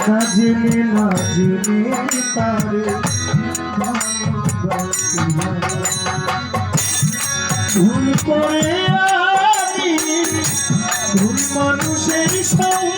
নাজিনি নাজিনি তারে ভুল করে আমি ভুল মানুষের সঙ্গে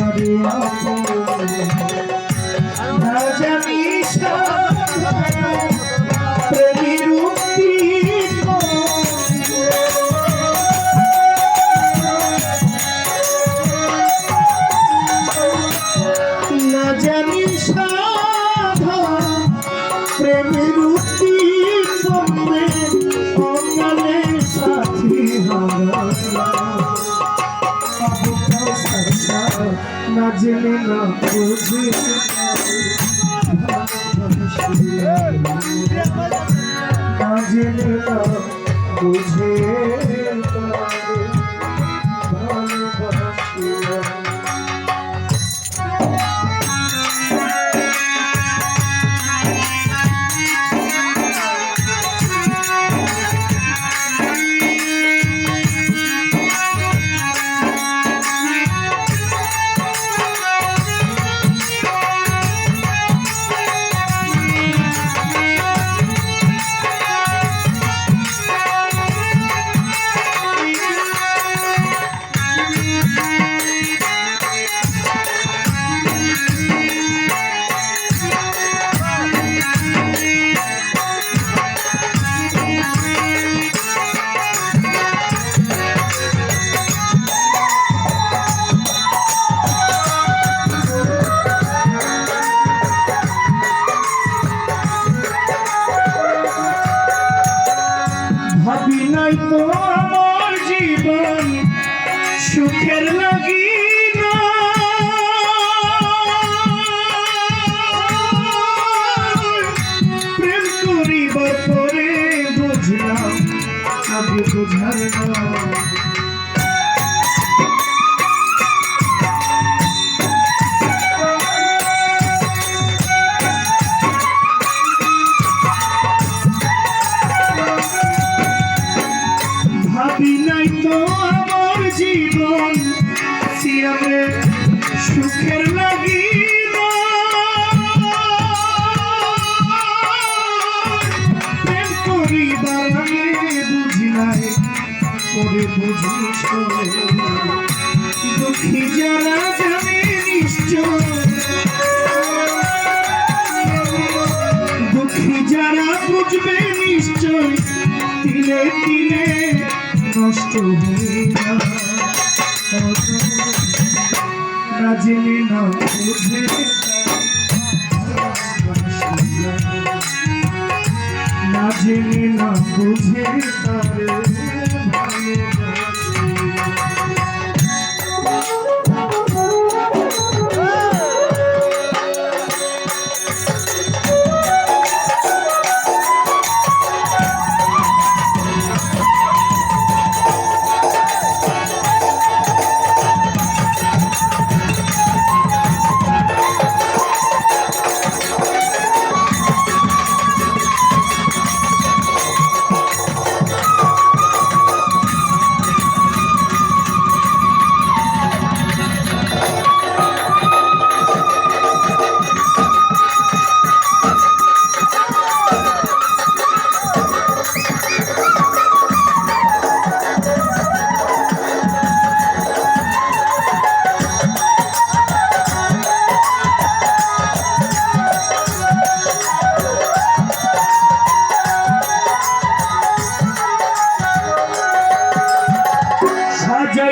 Hare Hare Hare না জেনে না বুঝে না জেনে না বুঝে সুখের লাগি আগে বুঝি দুঃখী যারা জানে নিশ্চয় দুঃখী যারা বুঝবে নিশ্চয় তিলে তিলে নষ্ট হয়ে না জেনে না বুঝে না জেনে না বুঝে তারে।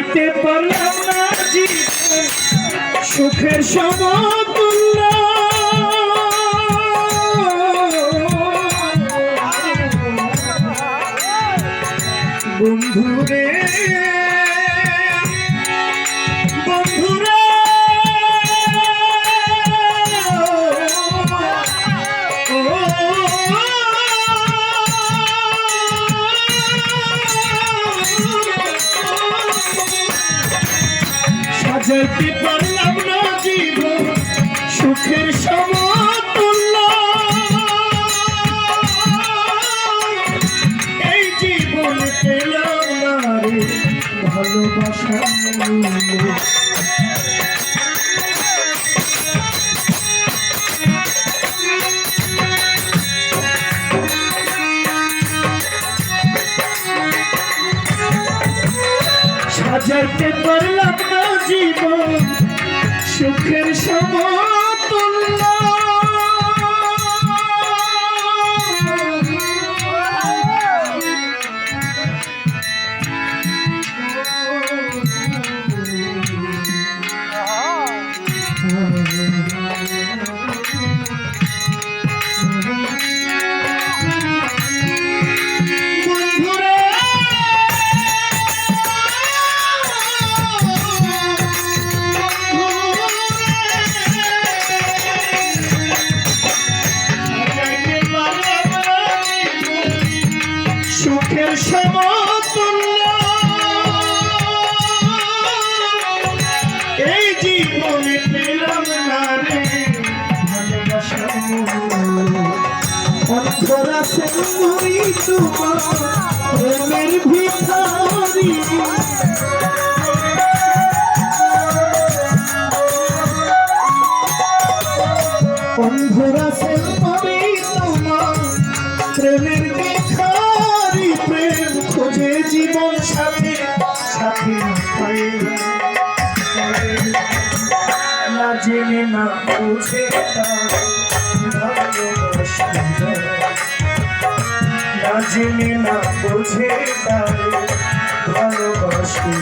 সাজাইতে পারলাম না জীবন। সুখের সমতুল্য। বন্ধুরে সাজাইতে পারলাম না জীবন সুখের সমতুল্য জীবন সুখের সমতুল্য অন্তরা সেন্দুরি তোমার প্রেমের ভিখারি। অন্ধরা সেন্দুরি তোমার জীবন সাথী সাথী না জেনে না বুঝে তার ভালোবাসা। জেনে না বুঝে তারে ভালোবাসি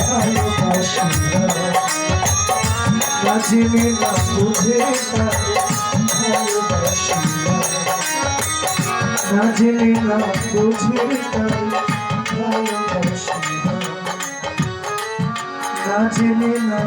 ভালোবাসি না বুঝে ভালোবাসি না বুঝে মাঝে না